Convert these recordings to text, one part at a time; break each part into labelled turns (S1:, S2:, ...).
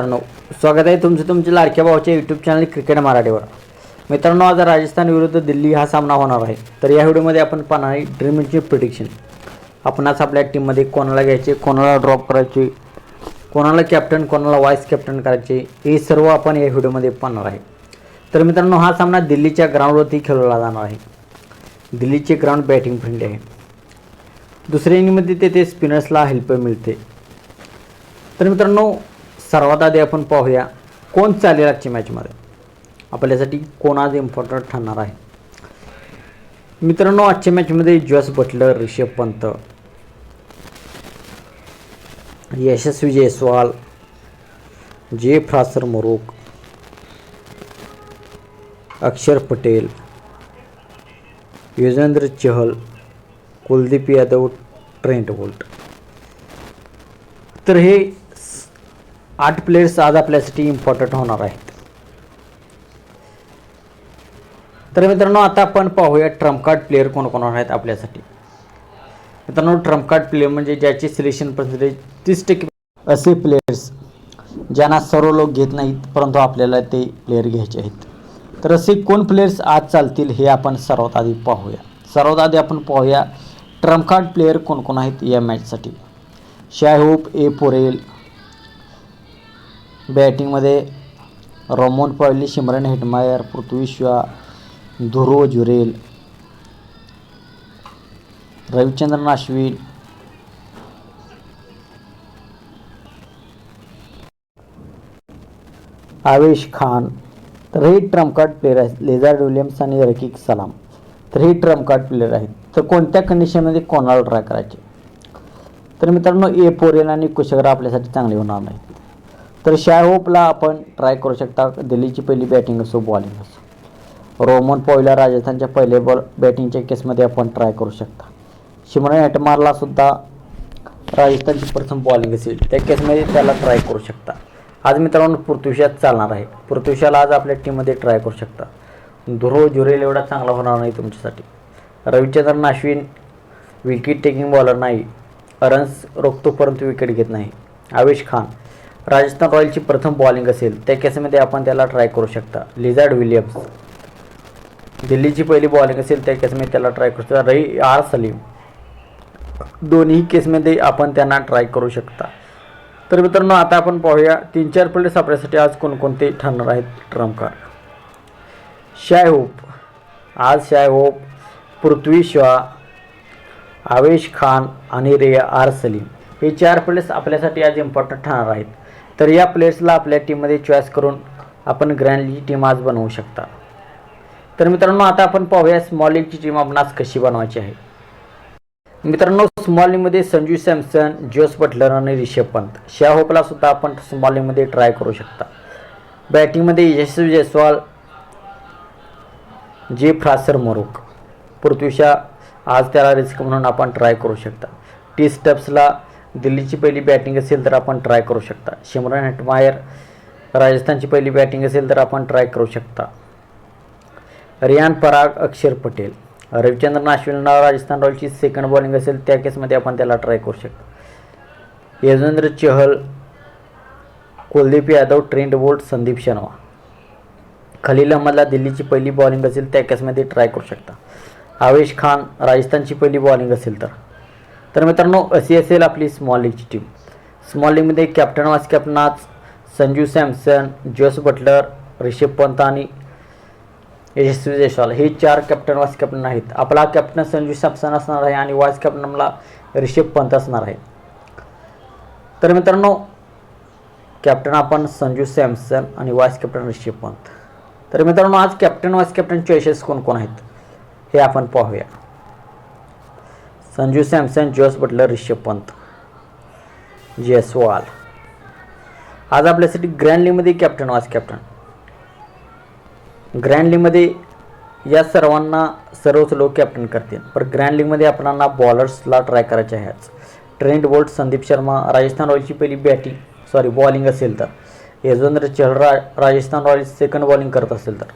S1: मित्रांनो स्वागत आहे तुमचं तुमच्या लाडक्या भावाच्या यूट्यूब चॅनल क्रिकेट मराठीवर. मित्रांनो आज राजस्थान विरुद्ध दिल्ली हा सामना होणार आहे. तर या व्हिडिओमध्ये आपण पाहणार आहे ड्रीमची प्रिडिक्शन आपणास आपल्या टीममध्ये कोणाला घ्यायचे कोणाला ड्रॉप करायचे कोणाला कॅप्टन कोणाला व्हाईस कॅप्टन करायचे हे सर्व आपण या व्हिडिओमध्ये पाहणार आहे. तर मित्रांनो हा सामना दिल्लीच्या ग्राउंडवरती खेळवला जाणार आहे. दिल्लीचे ग्राउंड बॅटिंग फ्रेंडली आहे. दुसऱ्या इनिंगमध्ये तेथे स्पिनर्सला हेल्प मिळते. तर मित्रांनो सर्वात आधी आपण पाहूया कोण चालेल आजच्या मॅचमध्ये आपल्यासाठी कोण आज इम्पॉर्टंट ठरणार आहे. मित्रांनो आजच्या मॅचमध्ये Jos Buttler Rishabh Pant. Yashasvi Jaiswal J Fraser McGurk Axar Patel Yuzvendra Chahal Kuldeep Yadav Trent Boult. तर हे आठ प्लेयर्स आज आपल्यासाठी इम्पॉर्टंट होणार आहेत. तर मित्रांनो आता आपण पाहूया ट्रम्प कार्ड प्लेयर कोण कोण आहेत आपल्यासाठी. मित्रांनो ट्रम्प कार्ड प्लेयर म्हणजे ज्याचे सिलेक्शन पर्सेंटेज तीस टक्के असे प्लेयर्स ज्यांना सर्व लोक घेत नाहीत परंतु आपल्याला ते प्लेयर घ्यायचे आहेत. तर असे कोण प्लेयर्स आज चालतील हे आपण सर्वात आधी पाहूया. सर्वात आधी आपण पाहूया ट्रम्प कार्ड प्लेयर कोण कोण आहेत या मॅचसाठी Shai Hope A Porel बॅटिंगमध्ये Rovman Powell Shimron Hetmyer Prithvi Shaw Dhruv Jurel Ravichandran Ashwin. Avesh Khan तर हे ट्रम्प कार्ड प्लेयर आहेत. लेझार्ड विलियम्स आणि रकीक सलाम. तर हे ट्रम्प कार्ड प्लेयर आहेत. तर कोणत्या कंडिशनमध्ये कोणाला ट्राय करायचे? तर मित्रांनो ए पोरेल आणि कुशगरा आपल्यासाठी चांगले होणार नाही तर शायहोपला आपण ट्राय करू शकता. दिल्लीची पहिली बॅटिंग असो बॉलिंग असो. रोमन पॉईला राजस्थानच्या पहिले बॉल बॅटिंगच्या केसमध्ये आपण ट्राय करू शकता. शिमरन हेटमारला सुद्धा राजस्थानची प्रथम बॉलिंग असेल. त्या केसमध्ये त्याला ट्राय करू शकता. आज मित्रांनो पृथ्वीशात चालणार आहे. पृथ्वीशाला आज आपल्या टीममध्ये ट्राय करू शकता. ध्रुव जुरेल एवढा चांगला होणार नाही तुमच्यासाठी. Ravichandran Ashwin wicket taking bowler नाही. रन्स रोखतो परंतु विकेट घेत नाही. आवेश खान राजस्थान रॉयलची प्रथम बॉलिंग असेल त्या केसमध्ये आपण त्याला ट्राय करू शकता. लिझार्ड विलियम्स दिल्लीची पहिली बॉलिंग असेल त्या केसमध्ये त्याला ट्राय करू शकता. रई आर सलीम. दोन्ही केसमध्ये आपण त्यांना ट्राय करू शकता. तर मित्रांनो आता आपण पाहूया तीन चार प्लेयर्स आपल्यासाठी आज कोणकोणते ठरणार आहेत ट्रम्प कार्ड शाय होप आज शाय होप पृथ्वी शॉ आवेश खान आणि रे आर सलीम. हे चार प्लेयर्स आपल्यासाठी आज इम्पॉर्टंट ठरणार आहेत. तर या प्लेयर्सला आपल्या टीममध्ये चॉईस करून आपण ग्रँडली टीम आज बनवू शकता. तर मित्रांनो आता आपण पाहूया स्मॉल लीगची टीम आपण आज कशी बनवायची आहे. मित्रांनो स्मॉल लीगमध्ये संजू सॅमसन जोस बटलर आणि रिषभ पंत शा होपला सुद्धा आपण स्मॉल लीगमध्ये ट्राय करू शकता. बॅटिंगमध्ये यशस्वी जयस्वाल जे फ्रासर मोरुक पृथ्वीशा आज त्याला रिस्क म्हणून आपण ट्राय करू शकता. टी स्टप्सला दिल्लीची पहिली बॅटिंग असेल तर आपण ट्राय करू शकता. शिमरन हेटमायर राजस्थानची पहिली बॅटिंग असेल तर आपण ट्राय करू शकता. रियान पराग अक्षर पटेल. रविचंद्रन अश्विनला राजस्थान रॉयलची सेकंड बॉलिंग असेल त्या केसमध्ये आपण त्याला ट्राय करू शकतो. Yuzvendra Chahal Kuldeep Yadav Trent Boult Sandeep Sharma. Khalil अहमदला दिल्लीची पहिली बॉलिंग असेल त्या केसमध्ये ट्राय करू शकता. आवेश खान राजस्थानची पहिली बॉलिंग असेल तर. तर मित्रांनो अशी असेल आपली स्मॉल लीगची टीम स्मॉल लीगमध्ये कॅप्टन वाईस कॅप्टन आज संजू सॅमसन जोस बटलर रिषभ पंत आणि यशस्वी जयस्वाल. हे चार कॅप्टन वाईस कॅप्टन आहेत. आपला कॅप्टन संजू सॅमसन असणार आहे आणि वाईस कॅप्टनला रिषभ पंत असणार आहे. तर मित्रांनो कॅप्टन आपण संजू सॅमसन आणि वाईस कॅप्टन रिषभ पंत. तर मित्रांनो आज कॅप्टन वाईस कॅप्टन चॉईसेस कोण कोण आहेत? हे आपण पाहूया. Sanju Samson Jos Buttler Rishabh Pant Jaiswal. आज आपल्यासाठी ग्रँड लीगमध्ये कॅप्टन वास कॅप्टन ग्रँड लीगमध्ये या सर्वांना सर्वच लोक कॅप्टन करतील. पण ग्रँड लीगमध्ये आपणांना बॉलर्सला ट्राय करायचे आहेच trend Trent Boult Sandeep Sharma Rajasthan रॉयल्सची पहिली बॅटिंग सॉरी बॉलिंग असेल तर. यजवेंद्र चहल रा राजस्थान रॉयल्स सेकंड बॉलिंग करत असेल तर.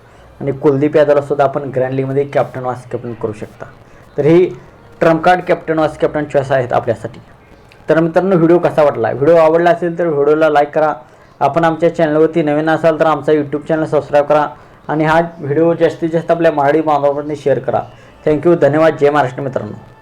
S1: आणि कुलदीप यादवला सुद्धा आपण ग्रँड लीगमध्ये कॅप्टन वास कॅप्टन करू शकता. तर ही trump card captain vice captain choice आहेत आपल्यासाठी. तर मित्रांनो व्हिडिओ कसा वाटला? व्हिडिओ आवडला असेल तर व्हिडिओला लाईक करा. आपण आमच्या चॅनलवरती नवीन असाल तर आमचा यूट्यूब चॅनल सबस्क्राईब करा आणि हा व्हिडिओ जास्तीत जास्त आपल्या मराठी बांधवांनी शेअर करा. थँक्यू धन्यवाद. जय महाराष्ट्र मित्रांनो.